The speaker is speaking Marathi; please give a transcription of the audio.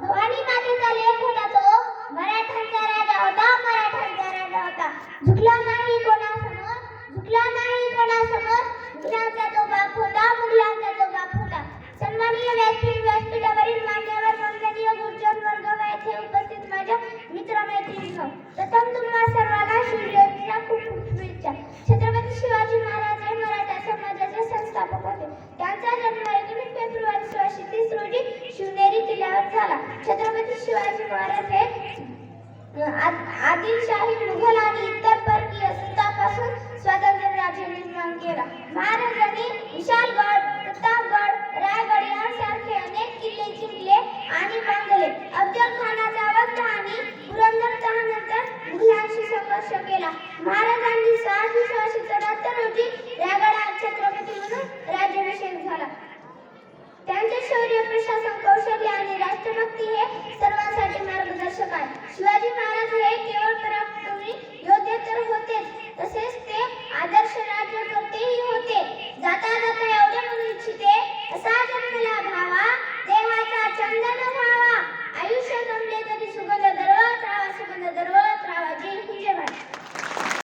भवानी मातेचा लेख होता तो मराठ्यांचा राजा होता मराठ्यांचा राजा होता. झुकला नाही कोणासमोर झुकला नाही कोणासमोर. मुलांचा तो बाप होता मुलांचा तो बाप होता. सन्माननीय व्यासपीठ व्यासपीठावरील मान्यवर वंदनीय गुरुजन वर्ग व येथे उपस्थित माझ्या मित्र मैत्रिणींनो प्रथम तुम्हा सर्वांना शिवजयंतीला खूप खूप शुभेच्छा. छत्रपती शिवाजी महाराज हे मराठा समाजाचे संस्थापक शिवारात हे आदिलशाही मुघल आणि इतर परकीय सत्तापासून स्वतंत्र राज्य निर्माण केला. महाराजांनी विशालगड प्रतापगड रायगड यांसारखे अनेक किल्ले जिंकले आणि बांधले. अफजल खानाचा वक्त आणि पुरंदर तहानंतर मुघलांशी संघर्ष केला. महाराजांनी सहाशे सहाशे નજરો